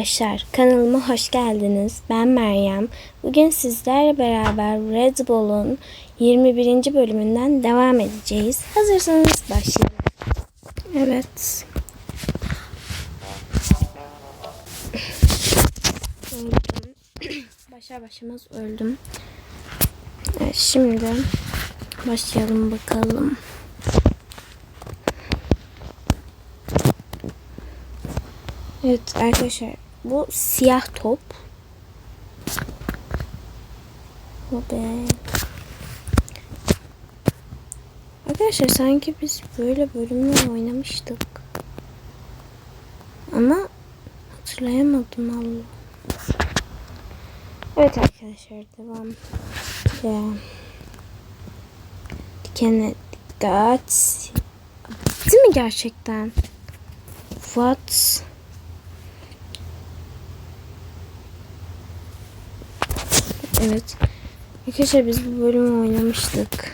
Arkadaşlar kanalıma hoş geldiniz. Ben Meryem. Bugün sizlerle beraber Red Bull'un 21. bölümünden devam edeceğiz. Hazırsanız başlayalım. Evet. Öldüm. Başar başlamaz öldüm. Evet şimdi başlayalım bakalım. Evet arkadaşlar bu siyah top. O be. Arkadaşlar sanki biz böyle bölümler oynamıştık. Ama hatırlayamadım Allah. Evet arkadaşlar devam. Ya. Dikene dikkat. Değil mi gerçekten? What? Evet. Arkadaşlar biz bu bölümü oynamıştık.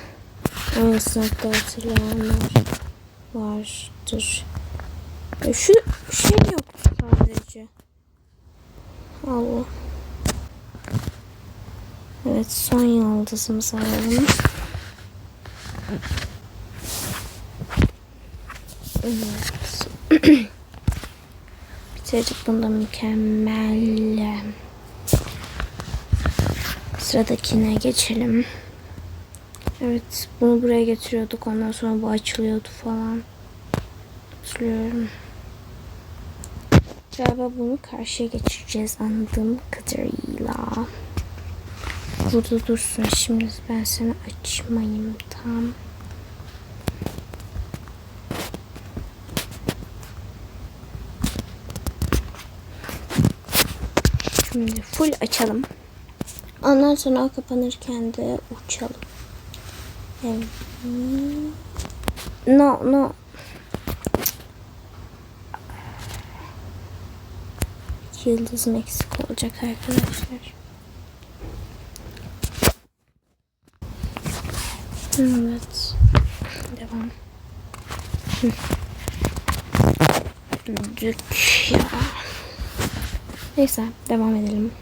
Aynı sınıfta hatırlayanlar vardır. E, Şu şey yok sadece. Allah. Evet son yıldızımızı alalım. Evet. Bitirdik bunda mükemmel. Sıradakine geçelim. Evet bunu buraya getiriyorduk. Ondan sonra bu açılıyordu falan. Hatırlıyorum. Galiba bunu karşıya geçireceğiz anladığım kadarıyla. Burada dursun. Şimdi ben seni açmayayım. Tam. Şimdi full açalım. Ondan sonra o kapanırken de uçalım. Evet. No, no. İki yıldızım eksik olacak arkadaşlar. Evet. Devam. Dük ya. Neyse devam edelim.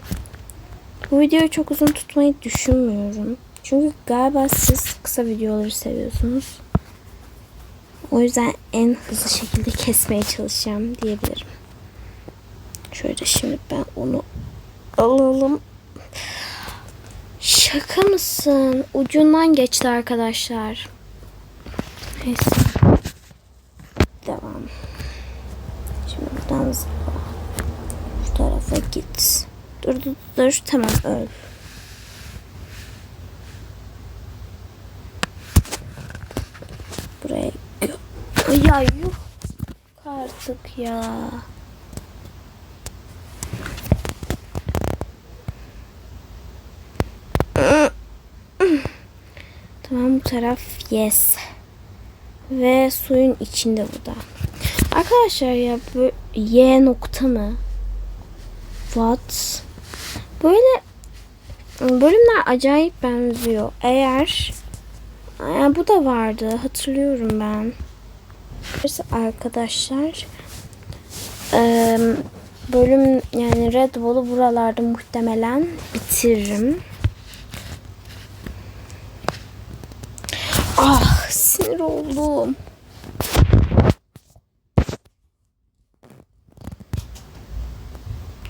Bu videoyu çok uzun tutmayı düşünmüyorum. Çünkü galiba siz kısa videoları seviyorsunuz. O yüzden en hızlı şekilde kesmeye çalışacağım diyebilirim. Şöyle şimdi ben onu alalım. Şaka mısın? Ucundan geçti arkadaşlar. Neyse. Devam. Şimdi buradan zıpla. Şu tarafa git. Dur dur dur. Tamam öl. Buraya Ya yuh artık ya. Tamam bu taraf yes. Ve suyun içinde bu da. Arkadaşlar ya bu Y nokta mı? What? Böyle bölümler acayip benziyor. Eğer yani bu da vardı. Hatırlıyorum ben. Arkadaşlar bölüm yani Red Bull'u buralarda muhtemelen bitiririm. Ah sinir oldum.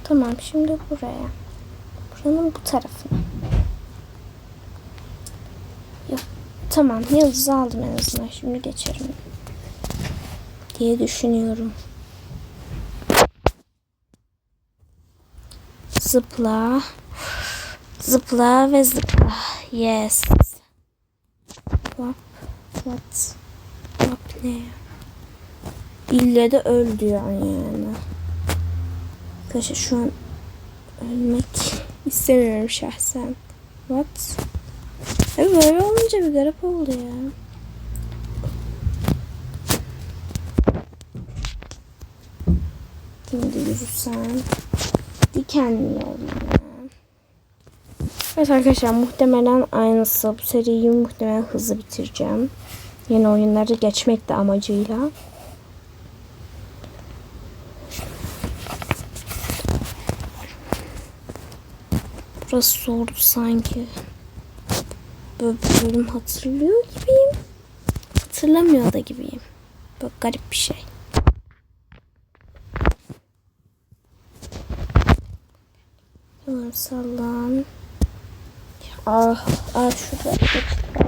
Tamam şimdi buraya. Buranın bu tarafına. Yok. Tamam yıldız aldım en azından. Şimdi geçerim. Diye düşünüyorum. Zıpla. Zıpla ve zıpla. Yes. What? What? What ne? İlle de öl diyor yani. Arkadaşlar şu an ölmek istemiyorum şahsen. What? E böyle olunca bir garip oldu ya. Şimdi yürüsen. Dikenli ya. Evet arkadaşlar muhtemelen aynısı. Bu seriyi muhtemelen hızlı bitireceğim. Yeni oyunları geçmek de amacıyla. Burası zordu sanki. Böyle bir bölüm hatırlıyor gibiyim. Hatırlamıyor da gibiyim. Böyle garip bir şey. Tamam sallan. Ah, ah şurada geçit var.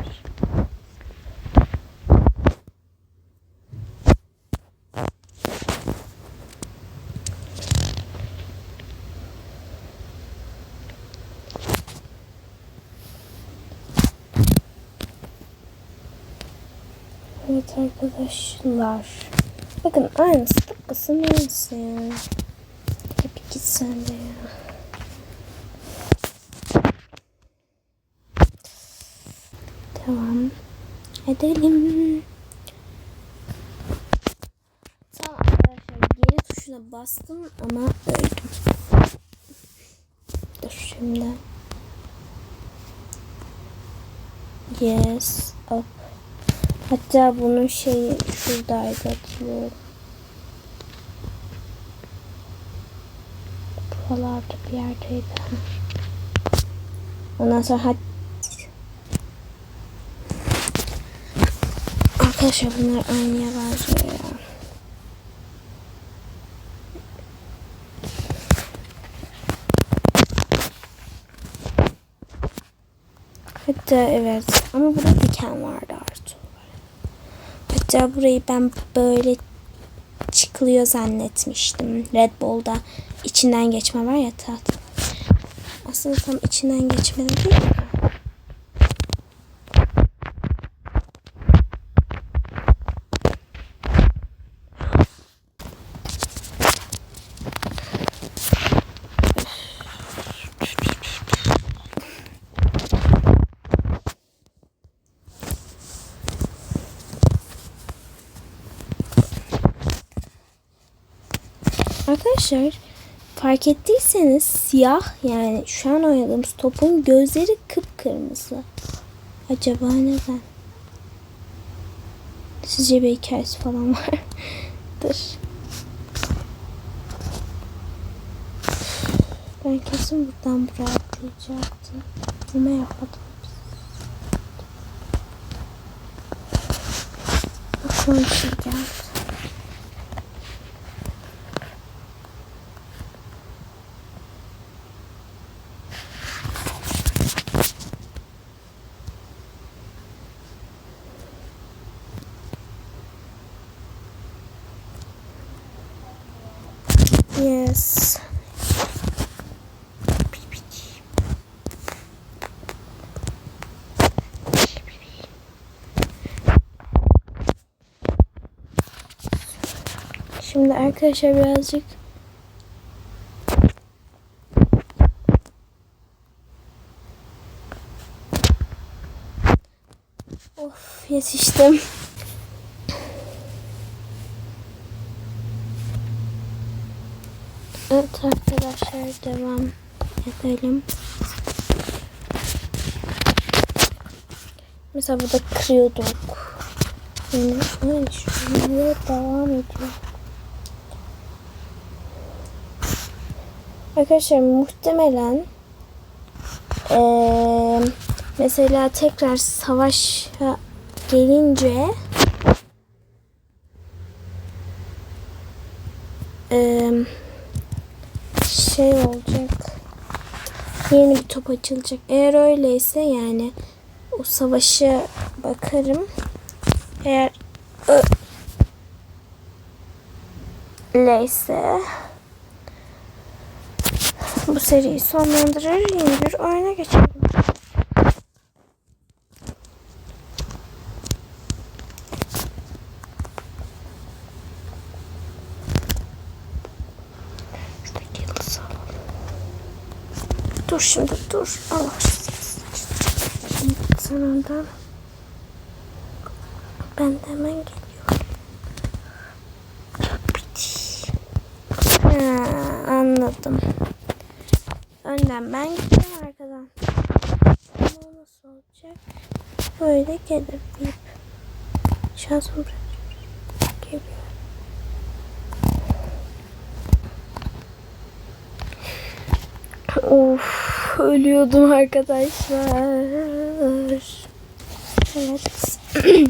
Evet arkadaşlar. Bakın aynısı tıpkısı aynısı ya. Hep git sen de ya. Devam edelim. Tamam arkadaşlar geri tuşuna bastım ama öldüm. Dur şimdi. Yes. Up. Hatta bunun şeyi şuradaydı hatırlıyorum. Buralarda bir yerdeydi. Ondan sonra hat Arkadaşlar bunlar aynıya benziyor ya. Hatta evet ama burada diken vardı. Hatta burayı ben böyle çıkılıyor zannetmiştim. Red Bull'da içinden geçme var ya taht. Aslında tam içinden geçme değil mi? Arkadaşlar fark ettiyseniz siyah yani şu an oynadığımız topun gözleri kıpkırmızı. Acaba neden? Sizce bir hikayesi falan vardır. Ben kesin buradan buraya atlayacaktım. Ama yapmadım. Aklıma bir şey geldi. Yes. Şimdi arkadaşlar birazcık Of yetiştim. Evet arkadaşlar devam edelim. Mesela burada kırıyorduk. Yani şöyle devam ediyor. Arkadaşlar muhtemelen eee, mesela tekrar savaşa gelince şey olacak. Yeni bir top açılacak. Eğer öyleyse yani o savaşa bakarım. Eğer öyleyse bu seriyi sonlandırır yeni bir oyuna geçelim. Dur şimdi dur. Allah. Şimdi sen ondan. Ben de hemen geliyorum. Ha, anladım. Önden ben gideceğim arkadan. Ama nasıl olacak? Böyle gelir deyip. Şansımı bırakıyorum. Geliyor. Of. Ölüyordum arkadaşlar. Evet.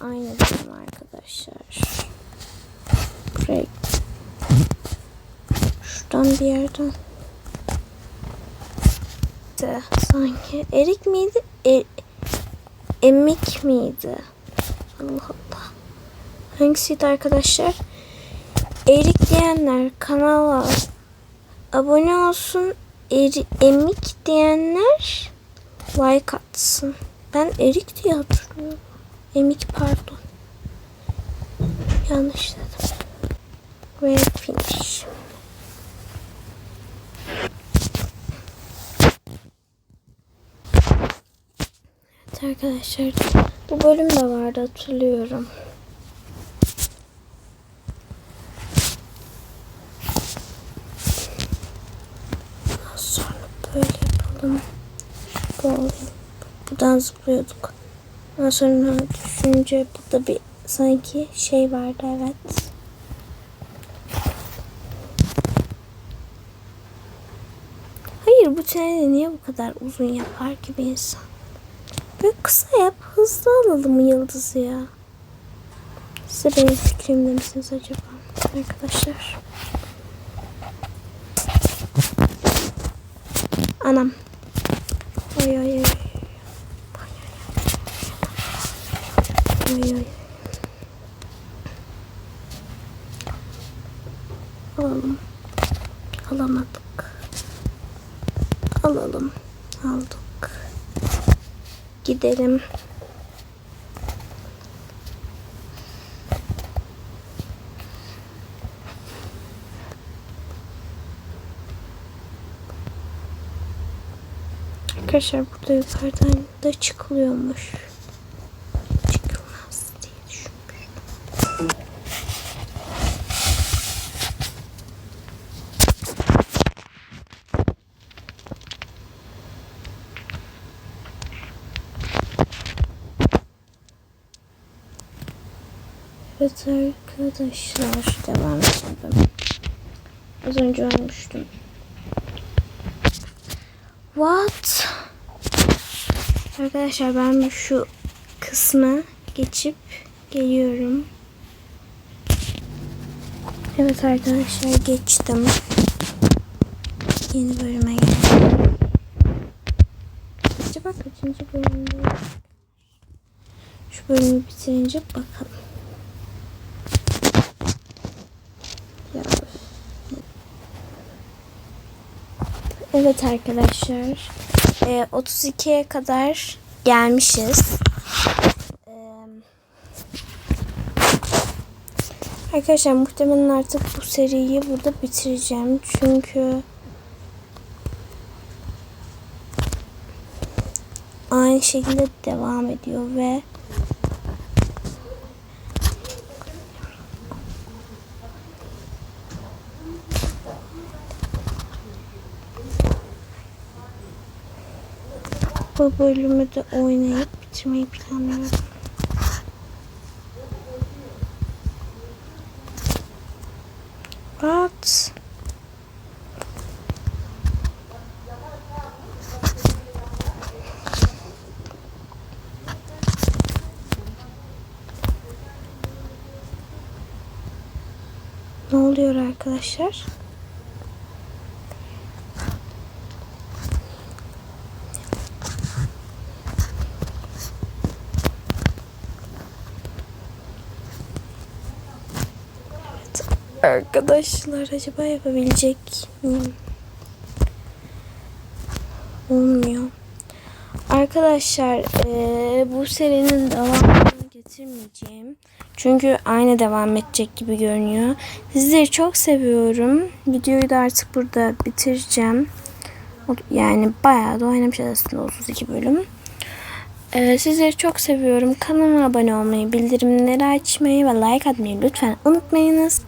Aynı durum arkadaşlar. Buraya Şuradan bir yerden. De, Sanki erik miydi? E, emik miydi? Allah Allah. Hangisiydi arkadaşlar? Erik diyenler kanala abone olsun. Eri, emik diyenler like atsın. Ben erik diye hatırlıyorum. Emik pardon. Yanlış dedim. Ve finish. Arkadaşlar bu bölüm de vardı hatırlıyorum. Sonra böyle yapalım. Böyle. Buradan zıplıyorduk. Ondan sonra düşünce burada bir sanki şey vardı evet. Hayır bu treni niye bu kadar uzun yapar ki bir insan? Böyle kısa yap hızlı alalım yıldızı ya. Size benim fikrim ne misiniz acaba arkadaşlar? Anam. Oy oy oy. Oy oy. Alalım. Arkadaşlar burada yukarıdan da çıkılıyormuş. Çıkılmaz diye düşünmüştüm. Evet arkadaşlar devam edelim. Az önce ölmüştüm. What? Arkadaşlar ben şu kısmı geçip geliyorum. Evet arkadaşlar geçtim. Yeni bölüme geldim. Acaba kaçıncı bölümde? Şu bölümü bitirince bakalım. Ya. Evet arkadaşlar. Ee, 32'ye kadar gelmişiz. Ee, arkadaşlar muhtemelen artık bu seriyi burada bitireceğim. Çünkü aynı şekilde devam ediyor ve bu bölümü de oynayıp bitirmeyi planlıyorum. What? Ne oluyor arkadaşlar? Arkadaşlar acaba yapabilecek miyim? Olmuyor. Arkadaşlar eee, bu serinin devamını getirmeyeceğim. Çünkü aynı devam edecek gibi görünüyor. Sizleri çok seviyorum. Videoyu da artık burada bitireceğim. Yani bayağı da oynamışız aslında 32 bölüm. Ee, sizleri çok seviyorum. Kanalıma abone olmayı, bildirimleri açmayı ve like atmayı lütfen unutmayınız.